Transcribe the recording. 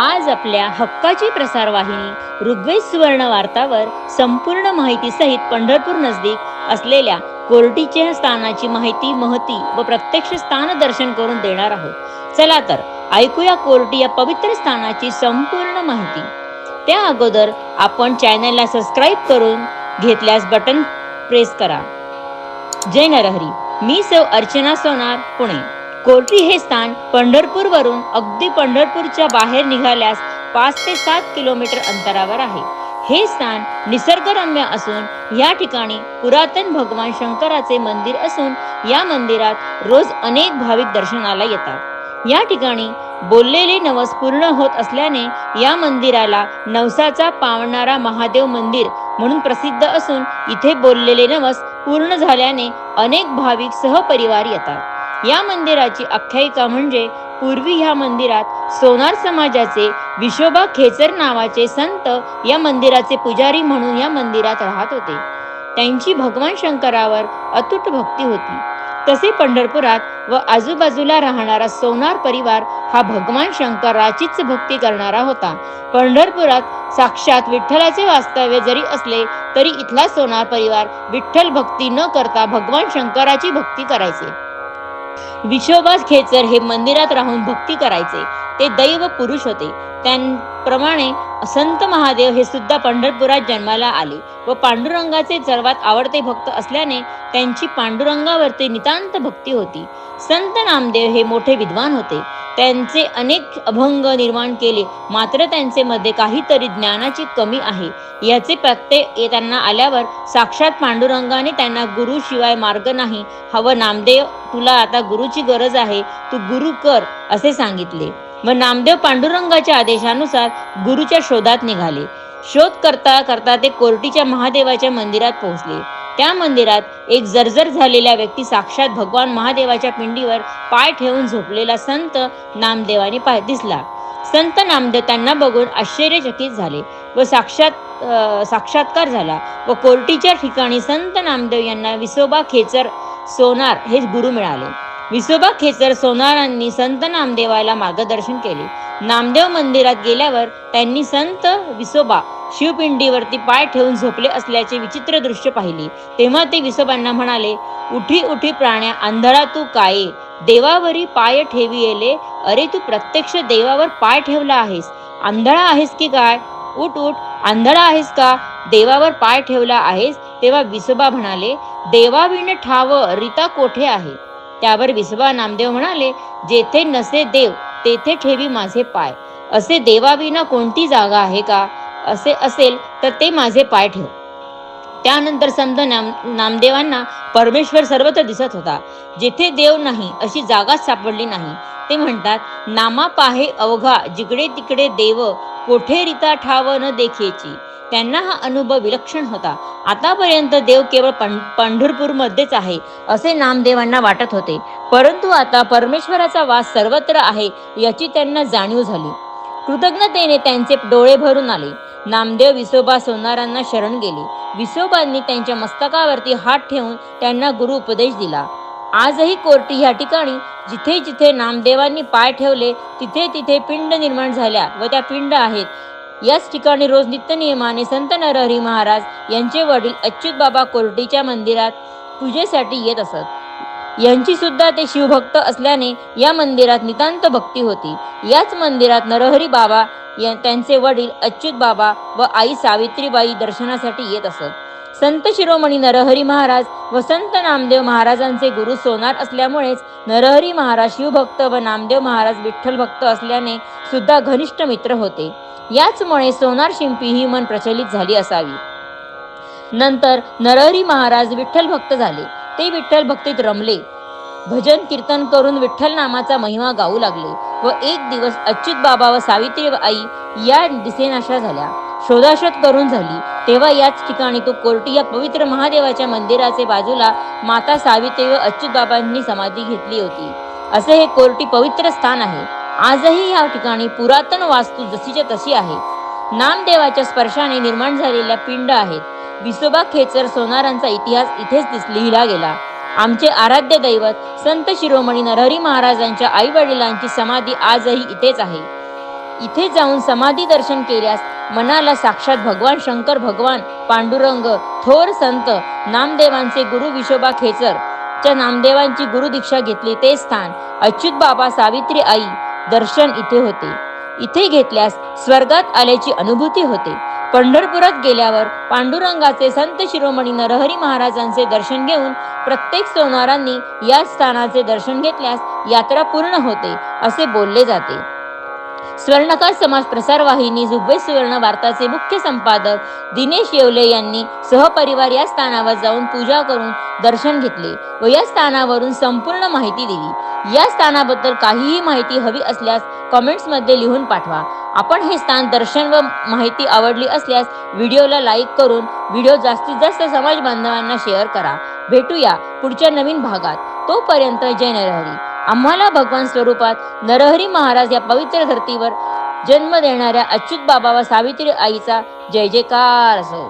आज आपल्या हक्काची प्रसारवाहिनी ऋग्वेद सुवर्ण वार्तावर संपूर्ण माहितीसहित पंढरपूर नजदीक असलेल्या कोर्टीच्या स्थानाची माहिती महती व प्रत्यक्ष स्थान दर्शन करून देणार आहोत. चला तर ऐकूया कोर्टी या पवित्र स्थानाची संपूर्ण माहिती. त्या अगोदर आपण चॅनलला सबस्क्राईब करून घेतल्यास बटन प्रेस करा. जय नरहरी. मी सौ अर्चना सोनार पुणे. कोर्टी हे स्थान पंढरपूर वरून अगदी पंढरपूरच्या बाहेर निघाल्यास पाच ते सात किलोमीटर अंतरावर आहे. हे स्थान निसर्गरम्य असून या ठिकाणी पुरातन भगवान शंकराचे मंदिर असून या मंदिरात रोज अनेक भाविक दर्शनाला येतात. या ठिकाणी बोललेले नवस पूर्ण होत असल्याने या मंदिराला नवसाचा पावणारा महादेव मंदिर म्हणून प्रसिद्ध असून इथे बोललेले नवस पूर्ण झाल्याने अनेक भाविक सहपरिवार येतात. या मंदिराची आख्यायिका म्हणजे पूर्वी ह्या मंदिरात सोनार समाजाचे विशोबा खेचर नावाचे संत या मंदिराचे पुजारी म्हणून या मंदिरात राहत होते. त्यांची भगवान शंकरावर अतूट भक्ती होती. तसे पंढरपुरात व आजूबाजूला राहणारा सोनार परिवार हा भगवान शंकराचीच भक्ती करणारा होता. पंढरपुरात साक्षात विठ्ठलाचे वास्तव्य जरी असले तरी इथला सोनार परिवार विठ्ठल भक्ती न करता भगवान शंकराची भक्ती करायचे. विशोबा खेचर हे मंदिरात राहून भक्ती करायचे ते दैव पुरुष होते. त्यां प्रमाणे संत महादेव हे सुद्धा पंढरपुरात जन्माला आले व पांडुरंगाचे सर्वात आवडते भक्त असल्याने त्यांची पांडुरंगावरती नितांत भक्ती होती. संत नामदेव हे मोठे विद्वान होते. त्यांचे अनेक अभंग निर्माण केले. मात्र त्यांचे मध्ये काहीतरी ज्ञानाची कमी आहे. याचे प्रत्यय त्यांना आल्यावर साक्षात पांडुरंगाने त्यांना गुरु शिवाय मार्ग नाही. हवं नामदेव तुला आता गुरुची गरज आहे. तू गुरु कर असे सांगितले. व नामदेव पांडुरंगाच्या आदेशानुसार गुरुच्या शोधात निघाले. शोध करता करता ते कोर्टीच्या महादेवाच्या मंदिरात पोहोचले. त्या मंदिरात एक जर्जर झालेल्या व्यक्ती साक्षात भगवान महादेवाच्या पिंडीवर पाय ठेवून झोपलेला संत नामदेवाने पाय दिसला. संत नामदेव त्यांना बघून आश्चर्यचकित झाले व साक्षात साक्षात्कार झाला व कोर्टीच्या ठिकाणी संत नामदेव यांना विसोबा खेचर सोनार हे गुरु मिळाले. विसोबा खेचर सोनारांनी संत नामदेवाला मार्गदर्शन केले. नामदेव मंदिरात गेल्यावर त्यांनी संत विसोबा शिवपिंडीवरती पाय ठेवून झोपले असल्याचे विचित्र दृश्य पाहिले. तेव्हा ते विसोबांना म्हणाले उठी उठी प्राण्या आंधळा तू काये? देवावरी पाय ठेवी येले अरे तू प्रत्यक्ष देवावर पाय ठेवला आहेस. आंधळा आहेस की काय? उठ उठ. आंधळा आहेस का? देवावर पाय ठेवला आहेस. तेव्हा विसोबा म्हणाले देवाविण ठाव रिता कोठे आहे? त्यावर विसवा नामदेव म्हणाले जेथे नसे देव तेथे ठेवी माझे पाय. असे देवाविना कोणती जागा आहे का? असे असेल तर ते माझे पाय ठेव. त्यानंतर संत नाम नामदेवांना परमेश्वर सर्वत्र दिसत होता. जेथे देव नाही अशी जागाच सापडली नाही. ते म्हणतात नामा पाहे अवघा जिकडे तिकडे देव कोठे रिता ठाव न देखेची. त्यांना हा अनुभव विलक्षण होता. आतापर्यंत देव केवळ पंढरपूर मध्येच आहे असे नामदेवांना वाटत होते. परंतु आता परमेश्वराचा वास सर्वत्र आहे याची त्यांना जाणीव झाली. कृतज्ञतेने त्यांचे डोळे भरून आले. नामदेव विसोबा सोनारांना शरण गेले. विसोबांनी त्यांच्या मस्तकावरती हात ठेवून त्यांना गुरु उपदेश दिला. आजही कोर्टी ह्या ठिकाणी जिथे जिथे नामदेवांनी पाय ठेवले तिथे तिथे पिंड निर्माण झाल्या व त्या पिंड आहेत. याच ठिकाणी रोज नित्यनियमाने संत नरहरी महाराज यांचे वडील अच्युत बाबा कोर्टीच्या मंदिरात पूजेसाठी येत असत. यांची सुद्धा ते शिवभक्त असल्याने या मंदिरात नितांत भक्ती होती. याच मंदिरात नरहरी बाबा त्यांचे वडील अच्युत बाबा व आई सावित्रीबाई दर्शनासाठी येत असत. संत शिरोमणी नरहरी महाराज व संत नामदेव महाराजांचे गुरु सोनार असल्यामुळेच नरहरी महाराज शिवभक्त व नामदेव महाराज विठ्ठल भक्त असल्याने सुद्धा घनिष्ठ मित्र होते. याचमुळे सोनार शिंपी ही मन प्रचलित झाली असावी. नंतर नरहरी महाराज विठ्ठल भक्त झाले. ते विठ्ठल भक्तीत रमले. भजन कीर्तन करून विठ्ठल नामाचा महिमा गाऊ लागले व एक दिवस अच्युत बाबा व सावित्री आई या दिसेनाशा झाल्या. शोधाशोध करून झाली. तेव्हा याच ठिकाणी तो कोर्टी या पवित्र महादेवाच्या मंदिराचे बाजूला माता सावित्री व अच्युत बाबांनी समाधी घेतली होती. असे हे कोर्टी पवित्र स्थान आहे. आजही या ठिकाणी पुरातन वास्तू जशीच्या तशी आहे. नामदेवाच्या स्पर्शाने निर्माण झालेल्या पिंड आहेत. विसोबा खेचर सोनारांचा इतिहास इथेच लिहिला गेला. आमचे आराध्य दैवत संत शिरोमणी नरहरी महाराजांच्या आई वडिलांची समाधी आजही इथेच आहे. इथे जाऊन समाधी दर्शन केल्यास मनाला साक्षात भगवान शंकर भगवान पांडुरंग थोर संत नामदेवांचे गुरु विशोबा खेचर च्या नामदेवांची गुरु दीक्षा घेतली ते स्थान अच्युत बाबा सावित्री आई दर्शन इथे होते. इथे घेतल्यास स्वर्गात आल्याची अनुभूती होते. पंढरपुरात गेल्यावर पांडुरंगाचे संत शिरोमणी नरहरी महाराजांचे दर्शन घेऊन प्रत्येक सोनारांनी या स्थानाचे दर्शन घेतल्यास यात्रा पूर्ण होते असे बोलले जाते. स्वर्णकार समाज प्रसार वाहिनी जुब्बे सुवर्ण वार्ताचे मुख्य संपादक दिनेश येवले यांनी सहपरिवार या स्थानावर जाऊन पूजा करून दर्शन घेतले व या स्थानावरून संपूर्ण माहिती दिली. या स्थानाबद्दल काहीही माहिती हवी असल्यास कमेंट्समध्ये लिहून पाठवा. आपण हे स्थान दर्शन व माहिती आवडली असल्यास व्हिडिओला लाईक करून व्हिडिओ जास्तीत जास्त समाज बांधवांना शेअर करा. भेटूया पुढच्या नवीन भागात. तोपर्यंत जय नरहरी. आम्हाला भगवान स्वरूपात नरहरी महाराज या पवित्र धर्तीवर जन्म देणाऱ्या अच्युत बाबा व सावित्री आईचा जय जयकार असो.